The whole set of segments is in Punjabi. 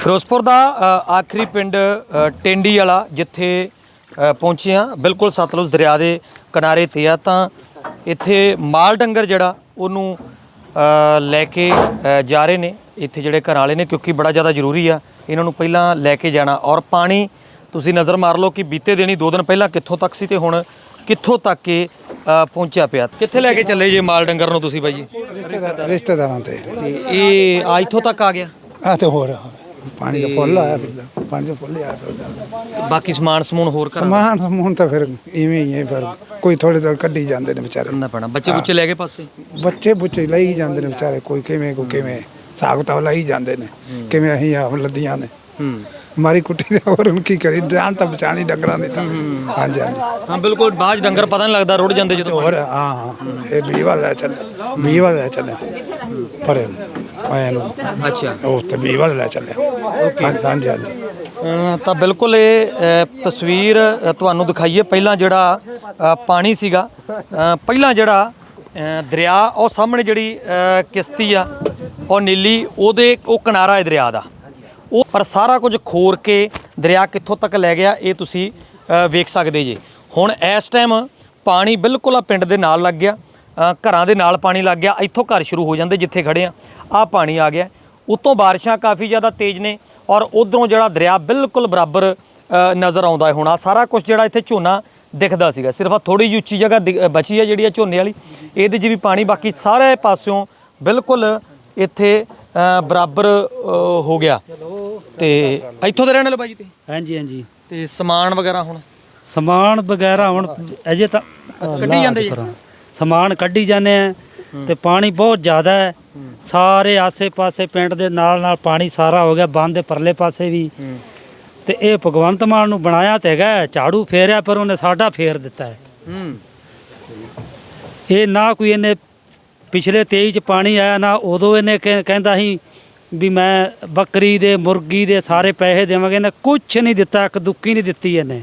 ਫਿਰੋਜ਼ਪੁਰ ਦਾ ਆਖਰੀ ਪਿੰਡ ਟੈਂਡੀ ਵਾਲਾ ਜਿੱਥੇ ਪਹੁੰਚੇ ਆ ਬਿਲਕੁਲ ਸਤਲੁਜ ਦਰਿਆ ਦੇ ਕਿਨਾਰੇ ਤੇ ਆ ਤਾਂ ਇੱਥੇ ਮਾਲ ਡੰਗਰ ਜਿਹੜਾ ਉਹਨੂੰ ਲੈ ਕੇ ਜਾ ਰਹੇ ਨੇ। ਇੱਥੇ ਜਿਹੜੇ ਘਰਾਂ ਵਾਲੇ ਨੇ ਕਿਉਂਕਿ ਬੜਾ ਜ਼ਿਆਦਾ ਜ਼ਰੂਰੀ ਆ ਇਹਨਾਂ ਨੂੰ ਪਹਿਲਾਂ ਲੈ ਕੇ ਜਾਣਾ। ਔਰ ਪਾਣੀ ਤੁਸੀਂ ਨਜ਼ਰ ਮਾਰ ਲਓ ਕਿ ਬੀਤੇ ਦਿਨੀ ਦੋ ਦਿਨ ਪਹਿਲਾਂ ਕਿੱਥੋਂ ਤੱਕ ਸੀ ਤੇ ਹੁਣ ਕਿੱਥੋਂ ਤੱਕ ਇਹ ਪਹੁੰਚਿਆ ਪਿਆ। ਕਿੱਥੇ ਲੈ ਕੇ ਚੱਲੇ ਜੇ ਮਾਲ ਡੰਗਰ ਨੂੰ ਤੁਸੀਂ ਬਾਈ ਜੀ? ਰਿਸ਼ਤੇਦਾਰ ਤੇ। ਇਹ ਆ ਇੱਥੋਂ ਤੱਕ ਆ ਗਿਆ? ਆ ਤੇ ਹੋਰ ਪਾਣੀ ਦਾ ਫੁੱਲ ਆਇਆ ਫਿਰਦਾ ਪਾਣੀ ਦਾ ਫੁੱਲ ਆਇਆ ਫਿਰਦਾ ਬਾਕੀ ਸਮਾਨ ਸਮੂਨ ਹੋਰ ਘਰਾਂ ਸਮਾਨ ਸਮੂਨ ਤਾਂ ਫਿਰ ਇਵੇਂ ਹੀ ਹੈ ਫਿਰ ਕੋਈ ਥੋੜੇ ਥੋੜੇ ਕੱਢੀ ਜਾਂਦੇ ਨੇ ਵਿਚਾਰੇ। ਕਰਨਾ ਪੈਣਾ। ਬੱਚੇ ਬੁੱਚੇ ਲੈ ਕੇ ਪਾਸੇ? ਬੱਚੇ ਬੁੱਚੇ ਲਈ ਜਾਂਦੇ ਨੇ ਵਿਚਾਰੇ ਕੋਈ ਕਿਵੇਂ ਕੋਈ ਕਿਵੇਂ। ਸਾਗ ਤਾਂ ਲਈ ਜਾਂਦੇ ਨੇ ਕਿਵੇਂ ਅਸੀਂ ਆ ਲੱਦੀਆਂ ਨੇ। ਹੂੰ। ਮਾਰੀ ਕੁੱਟੀ ਦੇ ਹੋਰ ਹੁਣ ਕੀ ਕਰੀ ਜਾਨ ਤਾਂ ਬਚਾਣੀ ਡੰਗਰਾਂ ਦੀ ਤਾਂ। ਹਾਂਜੀ ਹਾਂਜੀ। ਹਾਂ ਬਿਲਕੁਲ 'ਚ ਡੰਗਰ ਪਤਾ ਨਹੀਂ ਲੱਗਦਾ ਰੁੜ ਜਾਂਦੇ ਜਦੋਂ ਹੋਰ ਹਾਂ ਹਾਂ। ਇਹ ਵੀ ਵਾਲਾ ਲੈ ਚੱਲੇ ਵੀ ਵਾਲਾ ਲੈ ਚੱਲੇ ਪਰ। ਆਇਆ ਨੂੰ। ਅੱਛਾ। ਉਸ ਤੇ ਵੀ ਵਾਲਾ ਲੈ ਚੱਲੇ ਹਾਂਜੀ ਹਾਂਜੀ ਹਾਂਜੀ। ਅਮ ਤਾਂ ਬਿਲਕੁਲ ਇਹ ਅ, ਤਸਵੀਰ ਅ, ਤੁਹਾਨੂੰ ਦਿਖਾਈਏ। ਪਹਿਲਾਂ ਜਿਹੜਾ ਅ, ਪਾਣੀ ਸੀਗਾ ਅ, ਪਹਿਲਾਂ ਜਿਹੜਾ ਅ, ਦਰਿਆ ਉਹ ਸਾਹਮਣੇ ਜਿਹੜੀ ਅ, ਕਿਸ਼ਤੀ ਆ ਉਹ ਨੀਲੀ ਉਹਦੇ ਉਹ ਕਿਨਾਰਾ ਹੈ ਦਰਿਆ ਦਾ। ਉਹ ਪਰ ਸਾਰਾ ਕੁਝ ਖੋਰ ਕੇ ਦਰਿਆ ਕਿੱਥੋਂ ਤੱਕ ਲੈ ਗਿਆ ਇਹ ਤੁਸੀਂ ਅ, ਵੇਖ ਸਕਦੇ ਜੀ। ਹੁਣ ਇਸ ਟਾਈਮ ਪਾਣੀ ਬਿਲਕੁਲ ਆ ਪਿੰਡ ਦੇ ਨਾਲ ਲੱਗ ਗਿਆ। ਘਰਾਂ ਦੇ ਨਾਲ ਪਾਣੀ ਲੱਗ ਗਿਆ ਇੱਥੋਂ ਘਰ ਸ਼ੁਰੂ ਹੋ ਜਾਂਦੇ ਜਿੱਥੇ ਖੜੇ ਆ। ਆ ਪਾਣੀ ਆ ਗਿਆ। ਉਤੋਂ ਬਾਰਿਸ਼ਾਂ ਕਾਫੀ ਜ਼ਿਆਦਾ ਤੇਜ਼ ਨੇ ਔਰ ਉਧਰੋਂ ਜਿਹੜਾ ਦਰਿਆ ਬਿਲਕੁਲ ਬਰਾਬਰ ਨਜ਼ਰ ਆਉਂਦਾ ਹੈ ਹੁਣ। ਆ ਸਾਰਾ ਕੁਝ ਜਿਹੜਾ ਇੱਥੇ ਝੋਨਾ ਦਿਖਦਾ ਸੀਗਾ। ਸਿਰਫ ਆ ਥੋੜੀ ਜਿਹੀ ਉੱਚੀ ਜਗ੍ਹਾ ਬਚੀ ਹੈ ਜਿਹੜੀ ਆ ਝੋਨੇ ਵਾਲੀ। ਇਹਦੇ 'ਚ ਵੀ ਪਾਣੀ ਬਾਕੀ ਸਾਰੇ ਪਾਸਿਓਂ ਬਿਲਕੁਲ ਇੱਥੇ ਬਰਾਬਰ ਹੋ ਗਿਆ। ਤੇ ਇੱਥੋਂ ਦੇ ਰਹਿਣ ਵਾਲੇ ਬਾਜੀ ਤੇ ਹਾਂਜੀ ਹਾਂਜੀ। ਤੇ ਸਮਾਨ ਵਗੈਰਾ ਹੁਣ? ਸਮਾਨ ਵਗੈਰਾ ਹੁਣ ਅਜੇ ਤਾਂ ਕੱਢੀ ਜਾਂਦੇ ਜੀ? ਸਮਾਨ ਕੱਢੀ ਜਾਂਦੇ ਆ ਤੇ ਪਾਣੀ ਬਹੁਤ ਜ਼ਿਆਦਾ ਹੈ। ਸਾਰੇ ਆਸੇ-ਪਾਸੇ ਪਿੰਡ ਦੇ ਨਾਲ ਨਾਲ ਪਾਣੀ ਸਾਰਾ ਹੋ ਗਿਆ ਬੰਦ ਦੇ ਪਰਲੇ ਪਾਸੇ ਵੀ। ਤੇ ਇਹ ਭਗਵੰਤ ਮਾਨ ਨੂੰ ਬਣਾਇਆ ਤੇ ਹੈਗਾ ਝਾੜੂ ਫੇਰਿਆ ਪਰ ਉਹਨੇ ਸਾਡਾ ਫੇਰ ਦਿੱਤਾ ਹੈ। ਇਹ ਨਾ ਕੋਈ ਇਹਨੇ ਪਿਛਲੇ 23 ਚ ਪਾਣੀ ਆਇਆ ਨਾ ਉਦੋਂ ਇਹਨੇ ਕਹਿ- ਕਹਿੰਦਾ ਸੀ ਵੀ ਮੈਂ ਬੱਕਰੀ ਦੇ ਮੁਰਗੀ ਦੇ ਸਾਰੇ ਪੈਸੇ ਦੇਵਾਂਗੇ ਇਹਨੇ ਕੁਝ ਨਹੀਂ ਦਿੱਤਾ ਇੱਕ ਦੁੱਕੀ ਨਹੀਂ ਦਿੱਤੀ ਇਹਨੇ।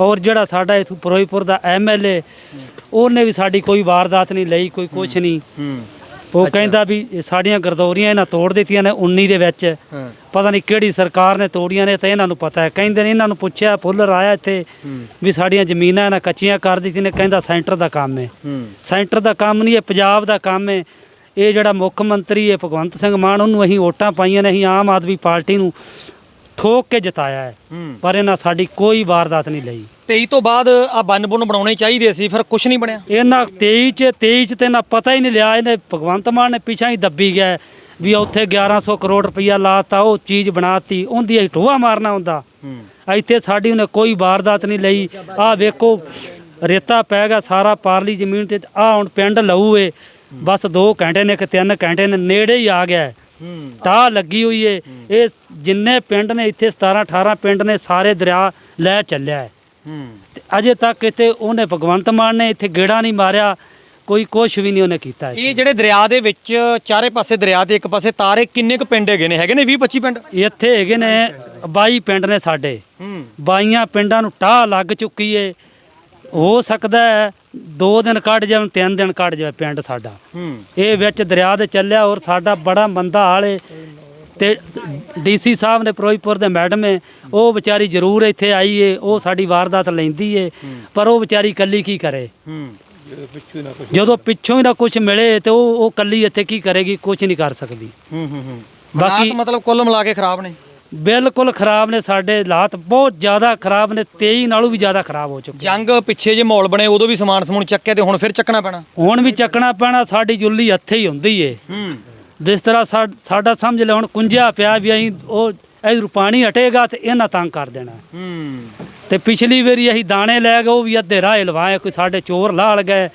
ਔਰ ਜਿਹੜਾ ਸਾਡਾ ਇਥੋਂ ਫਿਰੋਜ਼ਪੁਰ ਦਾ ਐਮਐਲਏ ਉਹਨੇ ਵੀ ਸਾਡੀ ਕੋਈ ਵਾਰਦਾਤ ਨਹੀਂ ਲਈ ਕੋਈ ਕੁਛ ਨਹੀਂ। ਉਹ ਕਹਿੰਦਾ ਵੀ ਸਾਡੀਆਂ ਗਰਦੌਰੀਆਂ ਇਹਨਾਂ ਤੋੜ ਦਿੱਤੀਆਂ ਨੇ 19 ਦੇ ਵਿੱਚ। ਪਤਾ ਨਹੀਂ ਕਿਹੜੀ ਸਰਕਾਰ ਨੇ ਤੋੜੀਆਂ ਨੇ ਤਾਂ ਇਹਨਾਂ ਨੂੰ ਪਤਾ ਹੈ। ਕਹਿੰਦੇ ਨੇ ਇਹਨਾਂ ਨੂੰ ਪੁੱਛਿਆ ਫੁੱਲਰ ਆਇਆ ਇੱਥੇ ਵੀ ਸਾਡੀਆਂ ਜ਼ਮੀਨਾਂ ਇਹਨਾਂ ਕੱਚੀਆਂ ਕਰ ਦਿੱਤੀਆਂ ਨੇ ਕਹਿੰਦਾ ਸੈਂਟਰ ਦਾ ਕੰਮ ਹੂੰ। ਸੈਂਟਰ ਦਾ ਕੰਮ ਨਹੀਂ ਇਹ ਪੰਜਾਬ ਦਾ ਕੰਮ ਹੈ। ਇਹ ਜਿਹੜਾ ਮੁੱਖ ਮੰਤਰੀ ਹੈ ਭਗਵੰਤ ਸਿੰਘ ਮਾਨ ਉਹਨੂੰ ਅਸੀਂ ਵੋਟਾਂ ਪਾਈਆਂ ਨੇ ਅਸੀਂ ਆਮ ਆਦਮੀ ਪਾਰਟੀ ਨੂੰ ਠੋਕ ਕੇ ਜਿਤਾਇਆ ਹੈ। ਪਰ ਇਹਨਾਂ ਸਾਡੀ ਕੋਈ ਵਾਰਦਾਤ ਨਹੀਂ ਲਈ। 23 ਤੋਂ ਬਾਅਦ ਆ ਬੰਨ ਬੁੰਨ ਬਣਾਉਣੇ ਚਾਹੀਦੇ ਸੀ ਫਿਰ ਕੁਝ ਨਹੀਂ ਬਣਿਆ? ਇਹਨਾਂ 23 ਚ 23 ਚ ਤੇ ਨਾ ਪਤਾ ਹੀ ਨਹੀਂ ਲਿਆ ਇਹਨੇ ਭਗਵੰਤ ਮਾਨ ਨੇ ਪਿਛਾ ਹੀ ਦੱਬੀ ਗਿਆ ਵੀ ਉੱਥੇ 1100 ਕਰੋੜ ਰੁਪਈਆ ਲਾਤਾ ਉਹ ਚੀਜ਼ ਬਣਾਤੀ ਉਹਦੀ ਅਸੀਂ ਟੋਆ ਮਾਰਨਾ ਹੁੰਦਾ। ਇੱਥੇ ਸਾਡੀ ਉਹਨੇ ਕੋਈ ਵਾਰਦਾਤ ਨਹੀਂ ਲਈ। ਆਹ ਵੇਖੋ ਰੇਤਾ ਪੈ ਗਿਆ ਸਾਰਾ ਪਾਰਲੀ ਜ਼ਮੀਨ ਤੇ ਆਹ ਹੁਣ ਪਿੰਡ ਲਊ ਏ। ਬਸ 2 ਘੰਟੇ ਨੇ ਕਿ 3 ਘੰਟੇ ਨੇ ਨੇੜੇ ਹੀ ਆ ਗਿਆ ਟਾਹ ਲੱਗੀ ਹੋਈ ਏ। ਇਹ ਜਿੰਨੇ ਪਿੰਡ ਨੇ ਇੱਥੇ 17 18 ਪਿੰਡ ਨੇ ਸਾਰੇ ਦਰਿਆ ਲੈ ਚੱਲਿਆ ਤੇ ਅਜੇ ਤੱਕ ਇੱਥੇ ਉਹਨੇ ਭਗਵੰਤ ਮਾਨ ਨੇ ਇੱਥੇ ਗੇੜਾ ਨਹੀਂ ਮਾਰਿਆ ਕੋਈ ਕੁਛ ਵੀ ਨਹੀਂ ਉਹਨੇ ਕੀਤਾ ਇਹ ਜਿਹੜੇ ਦਰਿਆ ਦੇ ਵਿੱਚ ਚਾਰੇ ਪਾਸੇ ਦਰਿਆ ਦੇ ਇੱਕ ਪਾਸੇ ਤਾਰੇ ਕਿੰਨੇ ਕੁ ਪਿੰਡ ਹੈਗੇ ਨੇ? ਹੈਗੇ ਨੇ 20 25 ਪਿੰਡ? ਇੱਥੇ ਹੈਗੇ ਨੇ 22 ਪਿੰਡ ਨੇ ਸਾਡੇ। ਹੂੰ। ਬਾਈਆਂ ਪਿੰਡਾਂ ਨੂੰ ਟਾਹ ਲੱਗ ਚੁੱਕੀ ਏ। ਹੋ ਸਕਦਾ ਹੈ ਦੋ ਦਿਨ ਕੱਢ ਜਾਣ ਤਿੰਨ ਦਿਨ ਕੱਢ ਜਾਵੇ ਪਿੰਡ ਸਾਡਾ। ਹੂੰ। ਇਹ ਵਿੱਚ ਦਰਿਆ ਦੇ ਚੱਲਿਆ ਔਰ ਸਾਡਾ ਬੜਾ ਮੰਦਾ ਹਾਲ ਤੇ ਡੀਸੀ ਸਾਹਿਬ ਨੇ ਫਿਰੋਜ਼ਪੁਰ ਦੇ ਮੈਡਮ ਏ ਉਹ ਵਿਚਾਰੀ ਜ਼ਰੂਰ ਇੱਥੇ ਆਈ ਏ ਉਹ ਸਾਡੀ ਵਾਰਦਾਤ ਲੈਂਦੀ ਏ ਪਰ ਉਹ ਵਿਚਾਰੀ ਕੱਲੀ ਕੀ ਕਰੇ? ਹੂੰ। ਜਦੋਂ ਪਿੱਛੋਂ ਹੀ ਨਾ ਕੁਝ ਮਿਲੇ ਤੇ ਉਹ ਉਹ ਕੱਲੀ ਇੱਥੇ ਕੀ ਕਰੇਗੀ? ਕੁਝ ਨਹੀਂ ਕਰ ਸਕਦੀ। ਹੂੰ ਹੂੰ ਹੂੰ। ਬਾਕੀ ਮਤਲਬ ਕੁੱਲ ਮਿਲਾ ਕੇ ਖਰਾਬ ਨੇ। ਬਿਲਕੁਲ ਖਰਾਬ ਨੇ ਸਾਡੇ ਹਾਲਾਤ ਬਹੁਤ ਜ਼ਿਆਦਾ ਖਰਾਬ ਨੇ 23 ਨਾਲੋਂ ਵੀ ਜ਼ਿਆਦਾ ਖਰਾਬ ਹੋ ਚੁੱਕੇ ਜੰਗ ਪਿੱਛੇ ਜੇ ਮਾਹੌਲ ਬਣੇ ਉਦੋਂ ਵੀ ਸਮਾਨ ਸਮੂਨ ਚੱਕਿਆ ਤੇ ਹੁਣ ਫਿਰ ਚੱਕਣਾ ਪੈਣਾ। ਹੁਣ ਵੀ ਚੱਕਣਾ ਪੈਣਾ ਸਾਡੀ ਜੁੱਲੀ ਹੱਥੇ ਹੀ ਹੁੰਦੀ ਏ। ਹੂੰ। ਬਿਸਤਰਾ ਸਾ- ਸਾਡਾ ਸਮਝ ਲੈ ਹੁਣ ਕੁੰਜਿਆ ਪਿਆ ਵੀ ਅਸੀਂ ਉਹ ਇਧਰ ਪਾਣੀ ਹਟੇਗਾ ਤੇ ਇਹਨਾਂ ਤੰਗ ਕਰ ਦੇਣਾ। ਹੂੰ। ਤੇ ਪਿਛਲੀ ਵਾਰੀ ਅਸੀਂ ਦਾਣੇ ਲੈ ਗਏ ਉਹ ਵੀ ਅੱਧੇ ਰਾਹ ਲਵਾਏ ਕੋਈ ਸਾਡੇ ਚੋਰ ਲਾਲ ਗਏ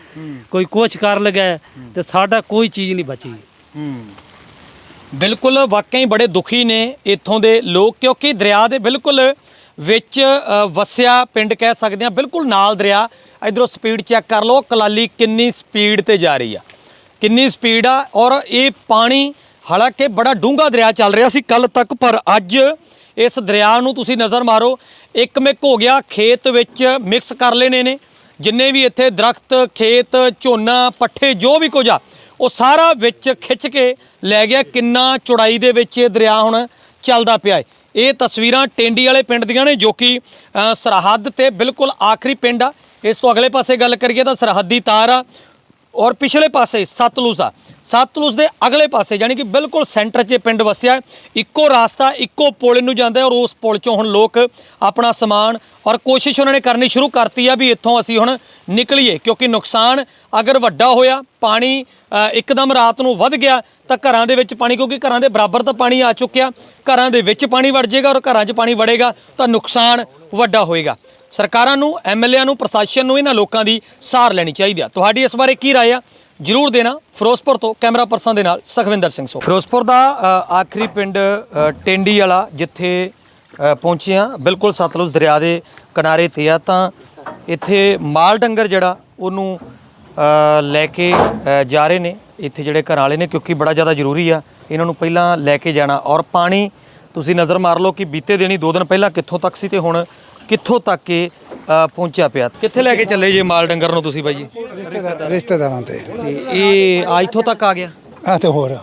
ਕੋਈ ਕੁਛ ਕਰ ਲਗਏ ਤੇ ਸਾਡਾ ਕੋਈ ਚੀਜ਼ ਨਹੀਂ ਬਚੀ। ਹੂੰ। ਬਿਲਕੁਲ ਵਾਕਈ ਬੜੇ ਦੁਖੀ ਨੇ ਇੱਥੋਂ ਦੇ ਲੋਕ, ਕਿਉਂਕਿ ਦਰਿਆ ਦੇ ਬਿਲਕੁਲ ਵਿੱਚ ਵਸਿਆ ਪਿੰਡ ਕਹਿ ਸਕਦੇ ਆ ਬਿਲਕੁਲ ਨਾਲ ਦਰਿਆ। ਇਧਰੋਂ ਸਪੀਡ ਚੈੱਕ ਕਰ ਲਓ, ਕਲਾਲੀ ਕਿੰਨੀ ਸਪੀਡ ਤੇ ਜਾ ਰਹੀ ਆ। ਕਿੰਨੀ ਸਪੀਡ ਆ, ਔਰ ਇਹ ਪਾਣੀ ਹਾਲਾਂਕਿ ਬੜਾ ਡੂੰਘਾ ਦਰਿਆ ਚੱਲ ਰਿਹਾ ਸੀ ਕੱਲ ਤੱਕ, ਪਰ ਅੱਜ ਇਸ ਦਰਿਆ ਨੂੰ ਤੁਸੀਂ ਨਜ਼ਰ ਮਾਰੋ, ਇੱਕ ਮਿਕ ਹੋ ਗਿਆ ਖੇਤ ਵਿੱਚ ਮਿਕਸ ਕਰ ਲੈਣੇ ਨੇ। ਜਿੰਨੇ ਵੀ ਇੱਥੇ ਦਰਖਤ, ਖੇਤ, ਝੋਨਾ, ਪੱਠੇ, ਜੋ ਵੀ ਕੁਝ ਆ ਉਹ ਸਾਰਾ ਵਿੱਚ ਖਿੱਚ ਕੇ ਲੈ ਗਿਆ ਕਿੰਨਾ ਚੌੜਾਈ ਦੇ ਵਿੱਚ ਇਹ ਦਰਿਆ ਹੁਣ ਚੱਲਦਾ ਪਿਆ ਹੈ। ਇਹ ਤਸਵੀਰਾਂ ਟੈਂਡੀ ਵਾਲੇ ਪਿੰਡ ਦੀਆਂ ਨੇ ਜੋ ਕਿ ਸਰਹੱਦ ਤੇ ਬਿਲਕੁਲ ਆਖਰੀ ਪਿੰਡ ਆ। ਇਸ ਤੋਂ ਅਗਲੇ ਪਾਸੇ ਗੱਲ ਕਰੀਏ ਤਾਂ ਸਰਹੱਦੀ ਤਾਰ ਆ। ਔਰ ਪਿਛਲੇ ਪਾਸੇ ਸਤਲੁਜ ਆ। ਸਤਲੁਜ ਦੇ ਅਗਲੇ ਪਾਸੇ, ਯਾਨੀ ਕਿ ਬਿਲਕੁਲ ਸੈਂਟਰ 'ਚ ਪਿੰਡ ਵਸਿਆ ਇੱਕੋ ਰਾਸਤਾ, ਇੱਕੋ ਪੁਲ ਨੂੰ ਜਾਂਦਾ ਔਰ ਉਸ ਪੁਲ 'ਚੋਂ ਹੁਣ ਲੋਕ ਆਪਣਾ ਸਮਾਨ ਔਰ ਕੋਸ਼ਿਸ਼ ਉਹਨਾਂ ਨੇ ਕਰਨੀ ਸ਼ੁਰੂ ਕਰਤੀ ਆ ਵੀ ਇੱਥੋਂ ਅਸੀਂ ਹੁਣ ਨਿਕਲੀਏ, ਕਿਉਂਕਿ ਨੁਕਸਾਨ ਅਗਰ ਵੱਡਾ ਹੋਇਆ, ਪਾਣੀ ਇੱਕਦਮ ਰਾਤ ਨੂੰ ਵੱਧ ਗਿਆ, ਤਾਂ ਘਰਾਂ ਦੇ ਵਿੱਚ ਪਾਣੀ, ਕਿਉਂਕਿ ਘਰਾਂ ਦੇ ਬਰਾਬਰ ਤਾਂ ਪਾਣੀ ਆ ਚੁੱਕਿਆ, ਘਰਾਂ ਦੇ ਵਿੱਚ ਪਾਣੀ ਵੜ ਜਾਏਗਾ ਔਰ ਘਰਾਂ 'ਚ ਪਾਣੀ ਵੜੇਗਾ, ਤਾਂ ਨੁਕਸਾਨ ਵੱਡਾ ਹੋਏਗਾ। ਸਰਕਾਰਾਂ ਨੂੰ ਐਮਐਲਏਆਂ ਨੂੰ, ਪ੍ਰਸ਼ਾਸਨ ਨੂੰ, ਇਹਨਾਂ ਲੋਕਾਂ ਦੀ ਸਾਰ ਲੈਣੀ ਚਾਹੀਦੀ ਆ। ਤੁਹਾਡੀ ਇਸ ਬਾਰੇ ਕੀ ਰਾਏ ਆ? ਜਰੂਰ ਦੇਣਾ ਫਿਰੋਜ਼ਪੁਰ ਤੋਂ ਕੈਮਰਾ ਪਰਸਨ ਦੇ ਨਾਲ ਸੁਖਵਿੰਦਰ ਸਿੰਘ ਸੋ ਫਿਰੋਜ਼ਪੁਰ ਦਾ ਆਖਰੀ ਪਿੰਡ ਅ, ਟੈਂਡੀ ਵਾਲਾ ਜਿੱਥੇ ਪਹੁੰਚੇ ਆ ਬਿਲਕੁਲ ਸਤਲੁਜ ਦਰਿਆ ਦੇ ਕਿਨਾਰੇ ਤੇ ਆ ਤਾਂ ਇੱਥੇ ਮਾਲ ਡੰਗਰ ਜਿਹੜਾ ਉਹਨੂੰ ਲੈ ਕੇ ਜਾ ਰਹੇ ਨੇ ਇੱਥੇ ਜਿਹੜੇ ਘਰਾਂ ਵਾਲੇ ਨੇ ਕਿਉਂਕਿ ਬੜਾ ਜ਼ਿਆਦਾ ਜ਼ਰੂਰੀ ਆ ਇਹਨਾਂ ਨੂੰ ਪਹਿਲਾਂ ਲੈ ਕੇ ਜਾਣਾ। ਔਰ ਪਾਣੀ ਤੁਸੀਂ ਨਜ਼ਰ ਮਾਰ ਲਓ ਕਿ ਬੀਤੇ ਦਿਨੀ ਦੋ ਦਿਨ ਪਹਿਲਾਂ ਕਿੱਥੋਂ ਤੱਕ ਸੀ ਤੇ ਹੁਣ ਕਿੱਥੋਂ ਤੱਕ ਇਹ ਅ, ਪਹੁੰਚਿਆ ਪਿਆ। ਕਿੱਥੇ ਲੈ ਕੇ ਚੱਲੇ ਜੇ ਮਾਲ ਡੰਗਰ ਨੂੰ ਤੁਸੀਂ ਬਾਈ ਜੀ? ਰਿਸ਼ਤੇਦਾਰ ਰਿਸ਼ਤੇਦਾਰਾਂ ਤੇ। ਤੇ ਇਹ ਆ ਇੱਥੋਂ ਤੱਕ ਆ ਗਿਆ? ਆ ਤੇ ਹੋਰ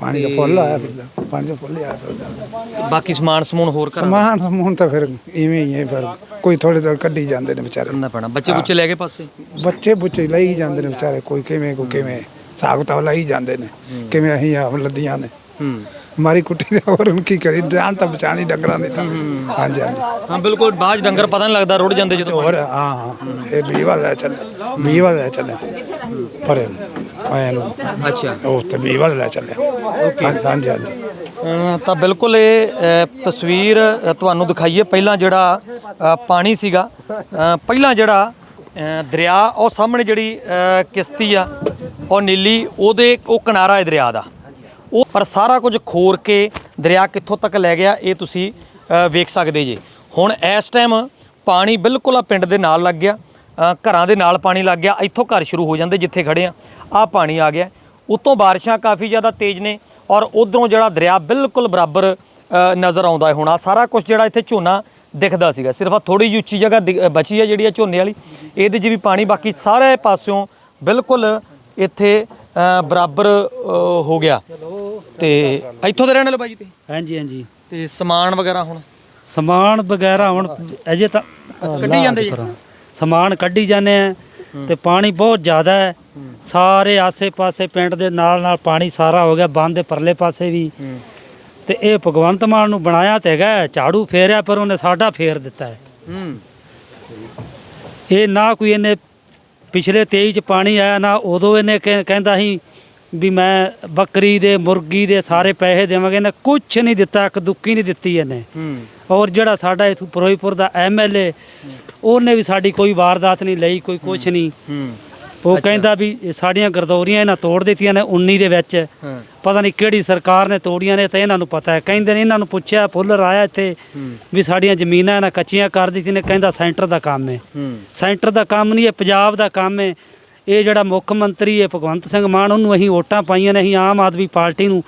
ਪਾਣੀ ਦਾ ਫੁੱਲ ਆਇਆ ਫਿਰਦਾ ਪਾਣੀ ਦਾ ਫੁੱਲ ਆਇਆ ਫਿਰਦਾ ਤੇ। ਬਾਕੀ ਸਮਾਨ ਸਮੂਨ ਹੋਰ ਦਾ? ਸਮਾਨ ਸਮੂਨ ਤਾਂ ਫਿਰ ਇਵੇਂ ਹੀ ਹੈ ਫਿਰ ਕੋਈ ਥੋੜੇ ਥੋੜੇ ਕੱਢੀ ਜਾਂਦੇ ਨੇ ਵਿਚਾਰੇ। ਕਰਨਾ ਪੈਣਾ। ਬੱਚੇ ਬੁੱਚੇ ਲੈ ਕੇ ਪਾਸੇ? ਬੱਚੇ ਬੁੱਚੇ ਲਈ ਜਾਂਦੇ ਨੇ ਵਿਚਾਰੇ। ਕੋਈ ਕਿਵੇਂ ਕੋਈ ਕਿਵੇਂ। ਸਾਗ ਤਾਂ ਲਈ ਜਾਂਦੇ ਨੇ। ਕਿਵੇਂ ਅਸੀਂ ਆ ਲੱਦੀਆਂ ਨੇ। ਮਾਰੀ ਕੁੱਟੀ ਦੇ ਹੋਰ ਕੀ ਕਰੀ ਜਾਨ ਤਾਂ ਬਚਾਣੀ ਡੰਗਰਾਂ ਦੀ ਤਾਂ। ਹਾਂਜੀ ਹਾਂਜੀ। ਹਾਂ ਬਿਲਕੁਲ ਬਾਜ ਡੰਗਰ ਪਤਾ ਨਹੀਂ ਲੱਗਦਾ ਰੁੜ ਜਾਂਦੇ ਜਦੋਂ ਹੋਰ ਹਾਂ ਹਾਂ। ਇਹ ਵੀਹ ਵਾਲਾ ਲੈ ਚੱਲੇ ਵੀਹ ਲੈ ਚੱਲੇ ਪਰੇ ਆਇਆ ਨੂੰ। ਅੱਛਾ। ਉਸ ਤੇ ਵੀਹ ਵਾਲਾ ਲੈ ਚੱਲੇ ਹਾਂਜੀ ਹਾਂਜੀ ਹਾਂਜੀ। ਅਮ ਤਾਂ ਬਿਲਕੁਲ ਇਹ ਅ, ਤਸਵੀਰ ਅ, ਤੁਹਾਨੂੰ ਦਿਖਾਈਏ। ਪਹਿਲਾਂ ਜਿਹੜਾ ਅ, ਪਾਣੀ ਸੀਗਾ ਅ, ਪਹਿਲਾਂ ਜਿਹੜਾ ਅ, ਦਰਿਆ ਉਹ ਸਾਹਮਣੇ ਜਿਹੜੀ ਅ, ਕਿਸ਼ਤੀ ਆ ਉਹ ਨੀਲੀ ਉਹਦੇ ਉਹ ਕਿਨਾਰਾ ਹੈ ਦਰਿਆ ਦਾ। ਉਹ ਪਰ ਸਾਰਾ ਕੁਝ ਖੋਰ ਕੇ ਦਰਿਆ ਕਿੱਥੋਂ ਤੱਕ ਲੈ ਗਿਆ, ਇਹ ਤੁਸੀਂ ਵੇਖ ਸਕਦੇ ਜੇ। ਹੁਣ ਇਸ ਟਾਈਮ ਪਾਣੀ ਬਿਲਕੁਲ ਆ ਪਿੰਡ ਦੇ ਨਾਲ ਲੱਗ ਗਿਆ ਘਰਾਂ ਦੇ ਨਾਲ ਪਾਣੀ ਲੱਗ ਗਿਆ, ਇੱਥੋਂ ਘਰ ਸ਼ੁਰੂ ਹੋ ਜਾਂਦੇ ਜਿੱਥੇ ਖੜੇ ਆ। ਆ ਪਾਣੀ ਆ ਗਿਆ। ਉਤੋਂ ਬਾਰਿਸ਼ਾਂ ਕਾਫੀ ਜ਼ਿਆਦਾ ਤੇਜ਼ ਨੇ ਔਰ ਉਧਰੋਂ ਜਿਹੜਾ ਦਰਿਆ ਬਿਲਕੁਲ ਬਰਾਬਰ ਨਜ਼ਰ ਆਉਂਦਾ ਹੈ ਹੁਣ। ਆ ਸਾਰਾ ਕੁਝ ਜਿਹੜਾ ਇੱਥੇ ਝੋਨਾ ਦਿਖਦਾ ਸੀਗਾ। ਸਿਰਫ ਆ ਥੋੜੀ ਜਿਹੀ ਉੱਚੀ ਜਗ੍ਹਾ ਦਿ- ਬਚੀ ਹੈ ਜਿਹੜੀ ਆ ਝੋਨੇ ਵਾਲੀ। ਇਹਦੇ 'ਚ ਵੀ ਪਾਣੀ, ਬਾਕੀ ਸਾਰੇ ਪਾਸਿਓਂ ਬਿਲਕੁਲ ਇੱਥੇ ਬਰਾਬਰ ਹੋ ਗਿਆ। ਤੇ ਇੱਥੋਂ ਦੇ ਰਹਿਣ ਵਾਲੇ ਬਾਜੀ ਤੇ ਹਾਂਜੀ ਹਾਂਜੀ। ਤੇ ਸਮਾਨ ਵਗੈਰਾ ਹੁਣ? ਸਮਾਨ ਵਗੈਰਾ ਹੁਣ ਅਜੇ ਤਾਂ ਕੱਢੀ ਜਾਂਦੇ ਜੀ। ਸਮਾਨ ਕੱਢੀ ਜਾਂਦੇ ਆ ਤੇ ਪਾਣੀ ਬਹੁਤ ਜ਼ਿਆਦਾ ਹੈ। ਸਾਰੇ ਆਸੇ-ਪਾਸੇ ਪਿੰਡ ਦੇ ਨਾਲ ਨਾਲ ਪਾਣੀ ਸਾਰਾ ਹੋ ਗਿਆ ਬੰਦ ਦੇ ਪਰਲੇ ਪਾਸੇ ਵੀ। ਤੇ ਇਹ ਭਗਵੰਤ ਮਾਨ ਨੂੰ ਬਣਾਇਆ ਤੇ ਹੈਗਾ ਹੈ, ਝਾੜੂ ਫੇਰਿਆ ਪਰ ਉਹਨੇ ਸਾਡਾ ਫੇਰ ਦਿੱਤਾ ਹੈ। ਹੂੰ। ਇਹ ਨਾ ਕੋਈ ਇਹਨੇ ਪਿਛਲੇ 23 ਚ ਪਾਣੀ ਆਇਆ ਨਾ ਉਦੋਂ ਇਹਨੇ ਕਹਿ- ਕਹਿੰਦਾ ਸੀ ਵੀ ਮੈਂ ਬੱਕਰੀ ਦੇ ਮੁਰਗੀ ਦੇ ਸਾਰੇ ਪੈਸੇ ਦੇਵਾਂਗੇ ਇਹਨੇ ਕੁਝ ਨਹੀਂ ਦਿੱਤਾ ਇੱਕ ਦੁੱਕੀ ਨਹੀਂ ਦਿੱਤੀ ਇਹਨੇ। ਹੂੰ। ਔਰ ਜਿਹੜਾ ਸਾਡਾ ਇਥੋਂ ਫਿਰੋਜ਼ਪੁਰ ਦਾ ਐਮਐਲਏ ਉਹਨੇ ਵੀ ਸਾਡੀ ਕੋਈ ਵਾਰਦਾਤ ਨਹੀਂ ਲਈ ਕੋਈ ਕੁਝ ਨਹੀਂ। ਹੂੰ। ਉਹ ਕਹਿੰਦਾ ਵੀ ਇਹ ਸਾਡੀਆਂ ਗਰਦੌਰੀਆਂ ਇਹਨਾਂ ਤੋੜ ਦਿੱਤੀਆਂ ਨੇ 19 ਦੇ ਵਿੱਚ। ਪਤਾ ਨਹੀਂ ਕਿਹੜੀ ਸਰਕਾਰ ਨੇ ਤੋੜੀਆਂ ਨੇ ਤਾਂ ਇਹਨਾਂ ਨੂੰ ਪਤਾ ਹੈ। ਕਹਿੰਦੇ ਨੇ ਇਹਨਾਂ ਨੂੰ ਪੁੱਛਿਆ ਫੁੱਲਰ ਆਇਆ ਇੱਥੇ ਵੀ ਸਾਡੀਆਂ ਜ਼ਮੀਨਾਂ ਇਹਨਾਂ ਕੱਚੀਆਂ ਕਰ ਦਿੱਤੀਆਂ ਨੇ ਕਹਿੰਦਾ ਸੈਂਟਰ ਦਾ ਕੰਮ ਹੈ। ਹੂੰ। ਸੈਂਟਰ ਦਾ ਕੰਮ ਨਹੀਂ ਇਹ ਪੰਜਾਬ ਦਾ ਕੰਮ ਹੈ। ਇਹ ਜਿਹੜਾ ਮੁੱਖ ਮੰਤਰੀ ਹੈ ਭਗਵੰਤ ਸਿੰਘ ਮਾਨ ਉਹਨੂੰ ਅਸੀਂ ਵੋਟਾਂ ਪਾਈਆਂ ਨੇ ਅਸੀਂ ਆਮ ਆਦਮੀ ਪਾਰਟੀ ਨੂੰ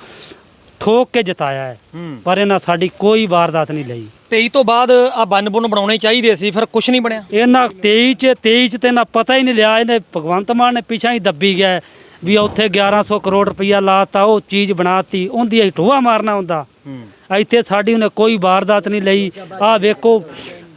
ਠੋਕ ਕੇ ਜਿਤਾਇਆ ਹੈ। ਹੂੰ। ਪਰ ਇਹਨਾਂ ਸਾਡੀ ਕੋਈ ਵਾਰਦਾਤ ਨਹੀਂ ਲਈ। 23 ਤੋਂ ਬਾਅਦ ਆ ਬੰਨ ਬੁੰਨ ਬਣਾਉਣੇ ਚਾਹੀਦੇ ਸੀ ਫਿਰ ਕੁਝ ਨਹੀਂ ਬਣਿਆ। ਇਹਨਾਂ 23 ਚ 23 ਚ ਤੇ ਨਾ ਪਤਾ ਹੀ ਨਹੀਂ ਲਿਆ ਇਹਨੇ ਭਗਵੰਤ ਮਾਨ ਨੇ ਪਿਛਾਂ ਹੀ ਦੱਬੀ ਗਿਆ ਹੈ ਵੀ ਉੱਥੇ 1100 ਕਰੋੜ ਰੁਪਈਆ ਲਾਤਾ ਉਹ ਚੀਜ਼ ਬਣਾਤੀ ਉਹਦੀ ਅਸੀਂ ਟੋਆ ਮਾਰਨਾ ਹੁੰਦਾ। ਹੂੰ। ਇੱਥੇ ਸਾਡੀ ਉਹਨੇ ਕੋਈ ਵਾਰਦਾਤ ਨਹੀਂ ਲਈ। ਆਹ ਵੇਖੋ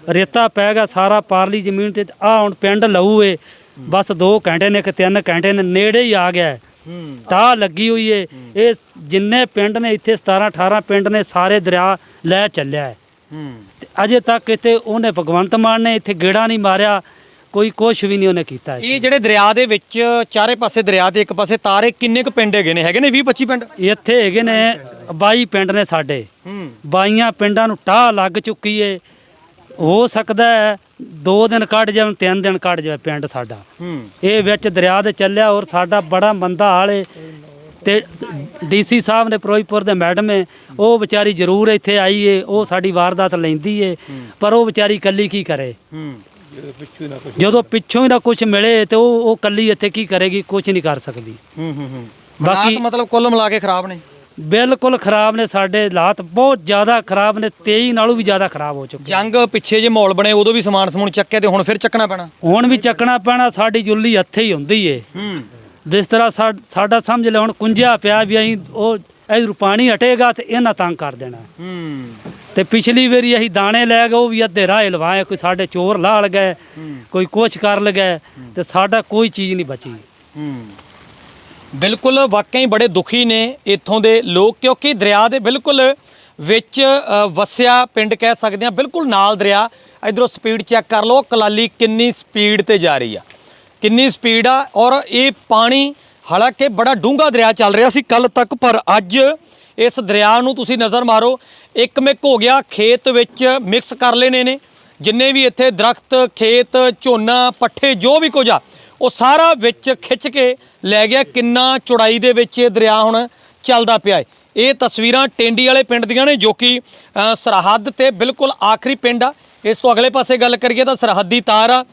ਰੇਤਾ ਪੈ ਗਿਆ ਸਾਰਾ ਪਾਰਲੀ ਜ਼ਮੀਨ ਤੇ ਆਹ ਹੁਣ ਪਿੰਡ ਲਊ ਏ। ਬਸ 2 ਘੰਟੇ ਨੇ ਕਿ 3 ਘੰਟੇ ਨੇ ਨੇੜੇ ਹੀ ਆ ਗਿਆ ਹੈ। ਹੂੰ ਤਾਂ ਲੱਗੀ ਹੋਈ ਏ। ਇਹ ਜਿੰਨੇ ਪਿੰਡ ਨੇ ਇੱਥੇ 17 18 ਪਿੰਡ ਨੇ ਸਾਰੇ ਦਰਿਆ ਲੈ ਚੱਲਿਆ ਹੈ। ਤੇ ਅਜੇ ਤੱਕ ਇੱਥੇ ਉਹਨੇ ਭਗਵੰਤ ਮਾਨ ਨੇ ਇੱਥੇ ਗੇੜਾ ਨਹੀਂ ਮਾਰਿਆ ਕੋਈ ਕੁਛ ਵੀ ਨਹੀਂ ਉਹਨੇ ਕੀਤਾ। ਇਹ ਜਿਹੜੇ ਦਰਿਆ ਦੇ ਵਿੱਚ ਚਾਰੇ ਪਾਸੇ ਦਰਿਆ ਦੇ ਇੱਕ ਪਾਸੇ ਤਾਰੇ ਕਿੰਨੇ ਕੁ ਪਿੰਡ ਹੈਗੇ ਨੇ? ਹੈਗੇ ਨੇ 20 25 ਪਿੰਡ? ਇੱਥੇ ਹੈਗੇ ਨੇ 22 ਪਿੰਡ ਨੇ ਸਾਡੇ। ਹੂੰ। 22 ਪਿੰਡਾਂ ਨੂੰ ਟਾਹ ਲੱਗ ਚੁੱਕੀ ਏ। ਹੋ ਸਕਦਾ ਹੈ ਦੋ ਦਿਨ ਕੱਢ ਜਾਣ ਤਿੰਨ ਦਿਨ ਕੱਢ ਜਾਵੇ ਪਿੰਡ ਸਾਡਾ। ਹੂੰ ਇਹ ਵਿੱਚ ਦਰਿਆ ਦੇ ਚੱਲਿਆ ਔਰ ਸਾਡਾ ਬੜਾ ਮੰਦਾ ਹਾਲ ਤੇ ਡੀਸੀ ਸਾਹਿਬ ਨੇ ਫਿਰੋਜ਼ਪੁਰ ਦੇ ਮੈਡਮ ਏ ਉਹ ਵਿਚਾਰੀ ਜ਼ਰੂਰ ਇੱਥੇ ਆਈ ਏ ਉਹ ਸਾਡੀ ਵਾਰਦਾਤ ਲੈਂਦੀ ਏ ਪਰ ਉਹ ਵਿਚਾਰੀ ਕੱਲੀ ਕੀ ਕਰੇ? ਹੂੰ ਜਦੋਂ ਪਿੱਛੋਂ ਹੀ ਨਾ ਕੁਝ ਮਿਲੇ ਤੇ ਉਹ ਉਹ ਕੱਲੀ ਇੱਥੇ ਕੀ ਕਰੇਗੀ? ਕੁਝ ਨਹੀਂ ਕਰ ਸਕਦੀ। ਹੂੰ ਹੂੰ ਹੂੰ। ਬਾਕੀ ਮਤਲਬ ਕੁੱਲ ਮਿਲਾ ਕੇ ਖਰਾਬ ਨੇ। ਬਿਲਕੁਲ ਖਰਾਬ ਨੇ ਸਾਡੇ ਹਾਲਾਤ ਬਹੁਤ ਜ਼ਿਆਦਾ ਖਰਾਬ ਨੇ 23 ਨਾਲੋਂ ਵੀ ਜ਼ਿਆਦਾ ਖਰਾਬ ਹੋ ਚੁੱਕੇ ਜੰਗ ਪਿੱਛੇ ਜੇ ਮਾਹੌਲ ਬਣੇ ਉਦੋਂ ਵੀ ਸਮਾਨ ਸਮੂਨ ਚੱਕਿਆ ਤੇ ਹੁਣ ਫਿਰ ਚੱਕਣਾ ਪੈਣਾ? ਹੁਣ ਵੀ ਚੱਕਣਾ ਪੈਣਾ ਸਾਡੀ ਜੁੱਲੀ ਹੱਥੇ ਹੀ ਹੁੰਦੀ ਏ। ਹੂੰ। ਜਿਸ ਤਰ੍ਹਾਂ ਸਾਡਾ ਸਮਝ ਲੈ ਹੁਣ ਕੁੰਜਿਆ ਪਿਆ ਵੀ ਅਸੀਂ ਉਹ ਇਧਰ ਪਾਣੀ ਹਟੇਗਾ ਤੇ ਇਹਨਾਂ ਤੰਗ ਕਰ ਦੇਣਾ। ਹੂੰ। ਤੇ ਪਿਛਲੀ ਵਾਰੀ ਅਸੀਂ ਦਾਣੇ ਲੈ ਗਏ ਉਹ ਵੀ ਅੱਧੇ ਰਾਹ ਲਵਾਏ ਕੋਈ ਸਾਡੇ ਚੋਰ ਲਾਲ ਗਏ ਕੋਈ ਕੁਛ ਕਰ ਲਗਏ ਤੇ ਸਾਡਾ ਕੋਈ ਚੀਜ਼ ਨਹੀਂ ਬਚੀ। ਹੂੰ। ਬਿਲਕੁਲ ਵਾਕਈ ਬੜੇ ਦੁਖੀ ਨੇ ਇੱਥੋਂ ਦੇ ਲੋਕ, ਕਿਉਂਕਿ ਦਰਿਆ ਦੇ ਬਿਲਕੁਲ ਵਿੱਚ ਵਸਿਆ ਪਿੰਡ ਕਹਿ ਸਕਦੇ ਆ ਬਿਲਕੁਲ ਨਾਲ ਦਰਿਆ। ਇਧਰੋਂ ਸਪੀਡ ਚੈੱਕ ਕਰ ਲਓ, ਕਲਾਲੀ ਕਿੰਨੀ ਸਪੀਡ ਤੇ ਜਾ ਰਹੀ ਆ। ਕਿੰਨੀ ਸਪੀਡ ਆ, ਔਰ ਇਹ ਪਾਣੀ ਹਾਲਾਂਕਿ ਬੜਾ ਡੂੰਘਾ ਦਰਿਆ ਚੱਲ ਰਿਹਾ ਸੀ ਕੱਲ ਤੱਕ, ਪਰ ਅੱਜ ਇਸ ਦਰਿਆ ਨੂੰ ਤੁਸੀਂ ਨਜ਼ਰ ਮਾਰੋ ਇੱਕ ਮਿਕ ਹੋ ਗਿਆ, ਖੇਤ ਵਿੱਚ ਮਿਕਸ ਕਰ ਲੈਣੇ ਨੇ। ਜਿੰਨੇ ਵੀ ਇੱਥੇ ਦਰਖਤ, ਖੇਤ, ਝੋਨਾ, ਪੱਠੇ, ਜੋ ਵੀ ਕੁਝ ਆ ਉਹ ਸਾਰਾ ਵਿੱਚ ਖਿੱਚ ਕੇ ਲੈ ਗਿਆ। ਕਿੰਨਾ ਚੌੜਾਈ ਦੇ ਵਿੱਚ ਇਹ ਦਰਿਆ ਹੁਣ ਚੱਲਦਾ ਪਿਆ ਹੈ। ਇਹ ਤਸਵੀਰਾਂ ਟੈਂਡੀ ਵਾਲੇ ਪਿੰਡ ਦੀਆਂ ਨੇ, ਜੋ ਕਿ ਸਰਹੱਦ ਤੇ ਬਿਲਕੁਲ ਆਖਰੀ ਪਿੰਡ ਆ। ਇਸ ਤੋਂ ਅਗਲੇ ਪਾਸੇ ਗੱਲ ਕਰੀਏ ਤਾਂ ਸਰਹੱਦੀ ਤਾਰ ਆ।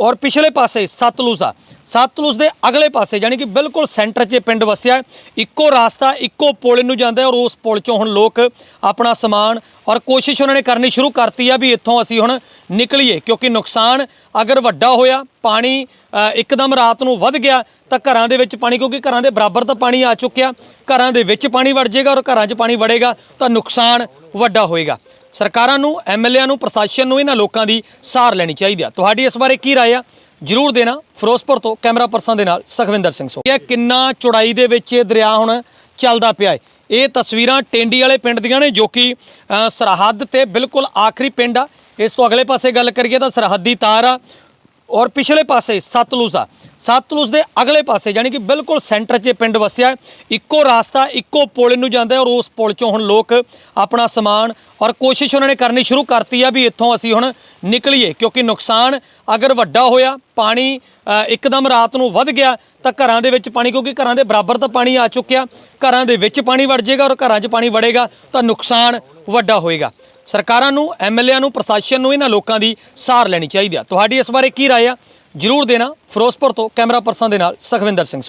ਔਰ ਪਿਛਲੇ ਪਾਸੇ ਸਤਲੁਜ ਆ। ਸਤਲੁਜ ਦੇ ਅਗਲੇ ਪਾਸੇ, ਯਾਨੀ ਕਿ ਬਿਲਕੁਲ ਸੈਂਟਰ 'ਚ ਪਿੰਡ ਵਸਿਆ ਇੱਕੋ ਰਾਸਤਾ, ਇੱਕੋ ਪੁਲ ਨੂੰ ਜਾਂਦਾ ਔਰ ਉਸ ਪੁਲ 'ਚੋਂ ਹੁਣ ਲੋਕ ਆਪਣਾ ਸਮਾਨ ਔਰ ਕੋਸ਼ਿਸ਼ ਉਹਨਾਂ ਨੇ ਕਰਨੀ ਸ਼ੁਰੂ ਕਰਤੀ ਆ ਵੀ ਇੱਥੋਂ ਅਸੀਂ ਹੁਣ ਨਿਕਲੀਏ, ਕਿਉਂਕਿ ਨੁਕਸਾਨ ਅਗਰ ਵੱਡਾ ਹੋਇਆ, ਪਾਣੀ ਇੱਕਦਮ ਰਾਤ ਨੂੰ ਵੱਧ ਗਿਆ, ਤਾਂ ਘਰਾਂ ਦੇ ਵਿੱਚ ਪਾਣੀ, ਕਿਉਂਕਿ ਘਰਾਂ ਦੇ ਬਰਾਬਰ ਤਾਂ ਪਾਣੀ ਆ ਚੁੱਕਿਆ, ਘਰਾਂ ਦੇ ਵਿੱਚ ਪਾਣੀ ਵੜ ਜਾਏਗਾ ਔਰ ਘਰਾਂ 'ਚ ਪਾਣੀ ਵੜੇਗਾ, ਤਾਂ ਨੁਕਸਾਨ ਵੱਡਾ ਹੋਏਗਾ। ਸਰਕਾਰਾਂ ਨੂੰ ਐਮਐਲਏਆਂ ਨੂੰ, ਪ੍ਰਸ਼ਾਸਨ ਨੂੰ, ਇਹਨਾਂ ਲੋਕਾਂ ਦੀ ਸਾਰ ਲੈਣੀ ਚਾਹੀਦੀ ਆ। ਤੁਹਾਡੀ ਇਸ ਬਾਰੇ ਕੀ ਰਾਏ ਆ? ਜਰੂਰ ਦੇਣਾ। ਫਿਰੋਜ਼ਪੁਰ ਤੋਂ ਕੈਮਰਾ ਪਰਸਨ ਦੇ ਨਾਲ ਸੁਖਵਿੰਦਰ ਸਿੰਘ ਸੋ ਇਹ ਕਿੰਨਾ ਚੌੜਾਈ ਦੇ ਵਿੱਚ ਇਹ ਦਰਿਆ ਹੁਣ ਚੱਲਦਾ ਪਿਆ ਹੈ। ਇਹ ਤਸਵੀਰਾਂ ਟੈਂਡੀ ਵਾਲੇ ਪਿੰਡ ਦੀਆਂ ਨੇ, ਜੋ ਕਿ ਸਰਹੱਦ ਤੇ ਬਿਲਕੁਲ ਆਖਰੀ ਪਿੰਡ ਆ। ਇਸ ਤੋਂ ਅਗਲੇ ਪਾਸੇ ਗੱਲ ਕਰੀਏ ਤਾਂ ਸਰਹੱਦੀ ਤਾਰ ਆ। ਔਰ ਪਿਛਲੇ ਪਾਸੇ ਸਤਲੁਜ ਆ। ਸਤਲੁਜ ਦੇ ਅਗਲੇ ਪਾਸੇ, ਯਾਨੀ ਕਿ ਬਿਲਕੁਲ ਸੈਂਟਰ 'ਚ ਪਿੰਡ ਵਸਿਆ ਇੱਕੋ ਰਾਸਤਾ, ਇੱਕੋ ਪੁਲ ਨੂੰ ਜਾਂਦਾ ਔਰ ਉਸ ਪੁਲ 'ਚੋਂ ਹੁਣ ਲੋਕ ਆਪਣਾ ਸਮਾਨ ਔਰ ਕੋਸ਼ਿਸ਼ ਉਹਨਾਂ ਨੇ ਕਰਨੀ ਸ਼ੁਰੂ ਕਰਤੀ ਆ ਵੀ ਇੱਥੋਂ ਅਸੀਂ ਹੁਣ ਨਿਕਲੀਏ, ਕਿਉਂਕਿ ਨੁਕਸਾਨ ਅਗਰ ਵੱਡਾ ਹੋਇਆ, ਪਾਣੀ ਇੱਕਦਮ ਰਾਤ ਨੂੰ ਵੱਧ ਗਿਆ, ਤਾਂ ਘਰਾਂ ਦੇ ਵਿੱਚ ਪਾਣੀ, ਕਿਉਂਕਿ ਘਰਾਂ ਦੇ ਬਰਾਬਰ ਤਾਂ ਪਾਣੀ ਆ ਚੁੱਕਿਆ, ਘਰਾਂ ਦੇ ਵਿੱਚ ਪਾਣੀ ਵੜ ਜਾਏਗਾ ਔਰ ਘਰਾਂ 'ਚ ਪਾਣੀ ਵੜੇਗਾ, ਤਾਂ ਨੁਕਸਾਨ ਵੱਡਾ ਹੋਏਗਾ। ਸਰਕਾਰਾਂ ਨੂੰ ਐਮਐਲਏਆਂ ਨੂੰ, ਪ੍ਰਸ਼ਾਸਨ ਨੂੰ, ਇਹਨਾਂ ਲੋਕਾਂ ਦੀ ਸਾਰ ਲੈਣੀ ਚਾਹੀਦੀ ਆ। ਤੁਹਾਡੀ ਇਸ ਬਾਰੇ ਕੀ ਰਾਏ ਆ? ਜਰੂਰ ਦੇਣਾ। ਫਿਰੋਜ਼ਪੁਰ ਤੋਂ ਕੈਮਰਾ ਪਰਸਨ ਦੇ ਨਾਲ ਸੁਖਵਿੰਦਰ ਸਿੰਘ ਸੋ